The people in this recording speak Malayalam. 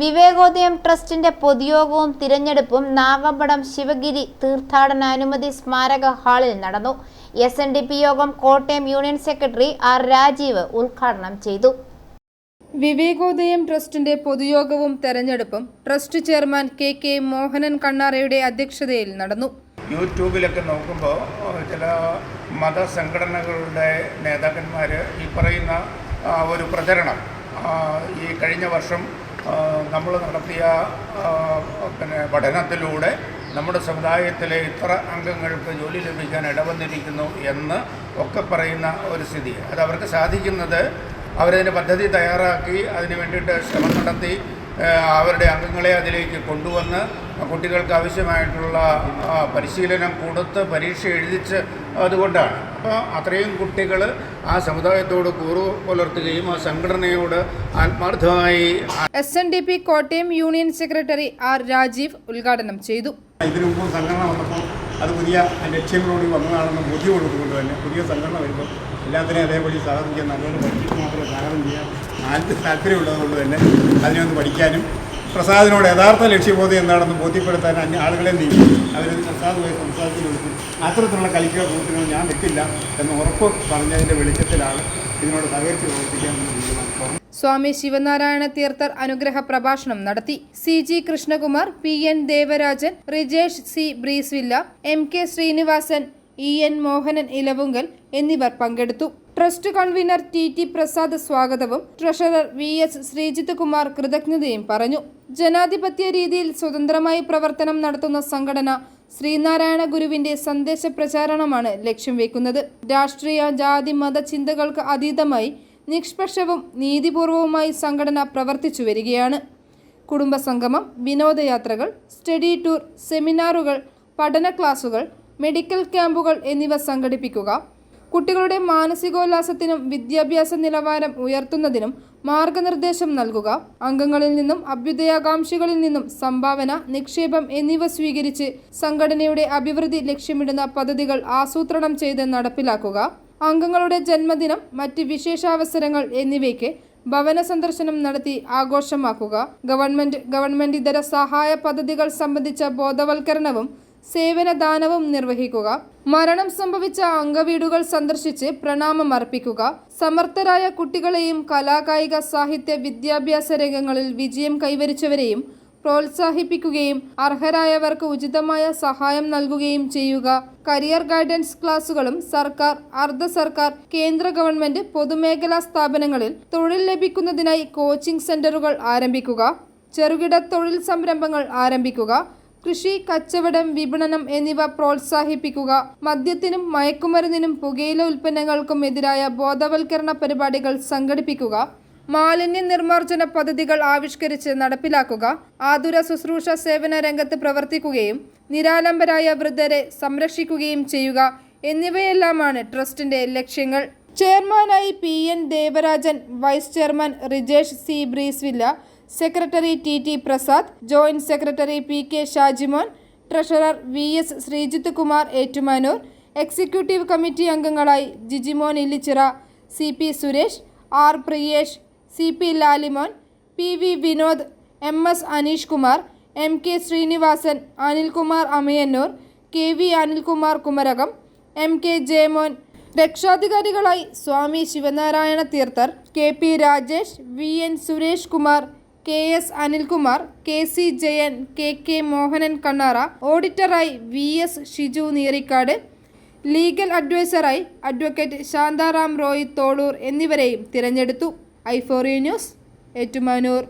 വിവേകോദയം ട്രസ്റ്റിന്റെ പൊതുയോഗവും തിരഞ്ഞെടുപ്പും നാഗമ്പടം ശിവഗിരി തീർത്ഥാടനാനുമതി സ്മാരക ഹാളിൽ നടന്നു. എസ് എൻ ഡി പി യോഗം Kottayam union secretary R Rajeev ഉദ്ഘാടനം ചെയ്തു. വിവേകോദയം ട്രസ്റ്റിന്റെ പൊതുയോഗവും തെരഞ്ഞെടുപ്പും trust chairman K K Mohanan കണ്ണാറയുടെ അധ്യക്ഷതയിൽ നടന്നു. യൂട്യൂബിലൊക്കെ നോക്കുമ്പോൾ ചില മതസംഘടനകളുടെ നേതാക്കന്മാർ ഈ പറയുന്ന ഒരു പ്രചരണം ഈ കഴിഞ്ഞ വർഷം നമ്മൾ നടത്തിയ പിന്നെ പഠനത്തിലൂടെ നമ്മുടെ സമുദായത്തിലെ ഇത്ര അംഗങ്ങൾക്ക് ജോലി ലഭിക്കാൻ ഇടവന്നിരിക്കുന്നു എന്ന് ഒക്കെ പറയുന്ന ഒരു സ്ഥിതി. അത് അവർക്ക് സാധിക്കുന്നത് അവരതിന് പദ്ധതി തയ്യാറാക്കി അതിന് വേണ്ടിയിട്ട് ശ്രമം നടത്തി അവരുടെ അംഗങ്ങളെ അതിലേക്ക് കൊണ്ടുവന്ന് കുട്ടികൾക്ക് ആവശ്യമായിട്ടുള്ള പരിശീലനം കൊടുത്ത് പരീക്ഷ എഴുതിച്ച് അതുകൊണ്ടാണ്. അപ്പോൾ അത്രയും കുട്ടികൾ ആ സമുദായത്തോട് കൂറു പുലർത്തുകയും ആ സംഘടനയോട് ആത്മാർത്ഥമായി S N D P Kottayam union secretary R Rajeev ഉദ്ഘാടനം ചെയ്തു. ഇതിനു മുമ്പ് സംഘടന വന്നപ്പോൾ അത് പുതിയ ലക്ഷ്യങ്ങളോട് വന്നതാണെന്ന് ബോധ്യം കൊടുത്തുകൊണ്ട് തന്നെ. പുതിയ സംഘടന വരുമ്പോൾ എല്ലാത്തിനെയും അതേപടി സഹകരിക്കാൻ നല്ലപോലെ പഠിച്ചിട്ട് മാത്രമേ സാധനം ചെയ്യാൻ ആർക്ക് താല്പര്യമുള്ളതുകൊണ്ട് തന്നെ അതിനെ ഒന്ന് പഠിക്കാനും പ്രസാദിനോട് യഥാർത്ഥ ലക്ഷ്യബോധം എന്താണെന്ന് ബോധ്യപ്പെടുത്താൻ അന്യ ആളുകളെ നീക്കി അവർ പ്രസാദ് പോയി സംസാരത്തിൽ വിളിച്ചു. അത്തരത്തിലുള്ള കളിക്കുക കൂട്ടുകൾ ഞാൻ വെക്കില്ല എന്ന് ഉറപ്പ് പറഞ്ഞതിന്റെ വെളിച്ചത്തിലാണ് ഇതിനോട് സഹകരിച്ച് പ്രവർത്തിക്കാൻ തീരുമാനിക്കുന്നത് സ്വാമി ശിവനാരായണ തീർത്ഥർ അനുഗ്രഹ പ്രഭാഷണം നടത്തി C G Krishnakumar P N Devarajan Rijesh C Breezevilla M K Srinivasan E N Mohanan Elavunkal എന്നിവർ പങ്കെടുത്തു. Trust convener T T Prasad സ്വാഗതവും treasurer V S Sreejith Kumar കൃതജ്ഞതയും പറഞ്ഞു. ജനാധിപത്യ രീതിയിൽ സ്വതന്ത്രമായി പ്രവർത്തനം നടത്തുന്ന സംഘടന ശ്രീനാരായണ ഗുരുവിന്റെ സന്ദേശ പ്രചാരണമാണ് ലക്ഷ്യം വെക്കുന്നത്. രാഷ്ട്രീയ ജാതി മത ചിന്തകൾക്ക് അതീതമായി നിഷ്പക്ഷവും നീതിപൂർവവുമായി സംഘടന പ്രവർത്തിച്ചു വരികയാണ്. കുടുംബസംഗമം വിനോദയാത്രകൾ സ്റ്റഡി ടൂർ സെമിനാറുകൾ പഠന ക്ലാസുകൾ മെഡിക്കൽ ക്യാമ്പുകൾ എന്നിവ സംഘടിപ്പിക്കുക കുട്ടികളുടെ മാനസികോല്ലാസത്തിനും വിദ്യാഭ്യാസ നിലവാരം ഉയർത്തുന്നതിനും മാർഗനിർദ്ദേശം നൽകുക അംഗങ്ങളിൽ നിന്നും അഭ്യുദയാകാംക്ഷികളിൽ നിന്നും സംഭാവന നിക്ഷേപം എന്നിവ സ്വീകരിച്ച് സംഘടനയുടെ അഭിവൃദ്ധി ലക്ഷ്യമിടുന്ന പദ്ധതികൾ ആസൂത്രണം ചെയ്ത് നടപ്പിലാക്കുക അംഗങ്ങളുടെ ജന്മദിനം മറ്റ് വിശേഷാവസരങ്ങൾ എന്നിവയ്ക്ക് ഭവന സന്ദർശനം നടത്തി ആഘോഷമാക്കുക. ഗവൺമെന്റ് ഗവൺമെന്റ് ഇതര സഹായ പദ്ധതികൾ സംബന്ധിച്ച ബോധവൽക്കരണവും സേവനദാനവും നിർവഹിക്കുക. മരണം സംഭവിച്ച അംഗവീടുകൾ സന്ദർശിച്ച് പ്രണാമം അർപ്പിക്കുക. സമർത്ഥരായ കുട്ടികളെയും കലാകായിക സാഹിത്യ വിദ്യാഭ്യാസ രംഗങ്ങളിൽ വിജയം കൈവരിച്ചവരെയും പ്രോത്സാഹിപ്പിക്കുകയും അർഹരായവർക്ക് ഉചിതമായ സഹായം നൽകുകയും ചെയ്യുക. കരിയർ ഗൈഡൻസ് ക്ലാസുകളും സർക്കാർ അർദ്ധ സർക്കാർ കേന്ദ്ര ഗവൺമെന്റ് പൊതുമേഖലാ സ്ഥാപനങ്ങളിൽ തൊഴിൽ ലഭിക്കുന്നതിനായി കോച്ചിംഗ് സെന്ററുകൾ ആരംഭിക്കുക. ചെറുകിട തൊഴിൽ സംരംഭങ്ങൾ ആരംഭിക്കുക. കൃഷി കച്ചവടം വിപണനം എന്നിവ പ്രോത്സാഹിപ്പിക്കുക. മദ്യത്തിനും മയക്കുമരുന്നിനും പുകയില ഉൽപ്പന്നങ്ങൾക്കും എതിരായ ബോധവൽക്കരണ പരിപാടികൾ സംഘടിപ്പിക്കുക. മാലിന്യ നിർമ്മാർജന പദ്ധതികൾ ആവിഷ്കരിച്ച് നടപ്പിലാക്കുക. ആതുര ശുശ്രൂഷ സേവന രംഗത്ത് പ്രവർത്തിക്കുകയും നിരാലംബരായ വൃദ്ധരെ സംരക്ഷിക്കുകയും ചെയ്യുക എന്നിവയെല്ലാമാണ് ട്രസ്റ്റിന്റെ ലക്ഷ്യങ്ങൾ. ചെയർമാനായി P N Devarajan vice chairman Rijesh C. Breezevilla secretary T T Prasad joint secretary P K Shajimon treasurer V S Sreejith Kumar Ettumanoor executive committee അംഗങ്ങളായി Jijimon Illichira C P Suresh R Priyesh C P Lalimon P V Vinod M S Aneesh Kumar M K Srinivasan Anilkumar Ayamanoor K V Anilkumar Kumarakom M K Jayamon. രക്ഷാധികാരികളായി Swami Sivanarayana Theerthar K P Rajesh V N Suresh Kumar K S Anilkumar K C Jayan K K Mohanan Kannara ഓഡിറ്ററായി V S Shiju Neerikkad legal അഡ്വൈസറായി advocate Shantharam Roy Tholoor എന്നിവരെയും തിരഞ്ഞെടുത്തു. ഐഫോറിയ ന്യൂസ് ഏറ്റുമാനൂർ.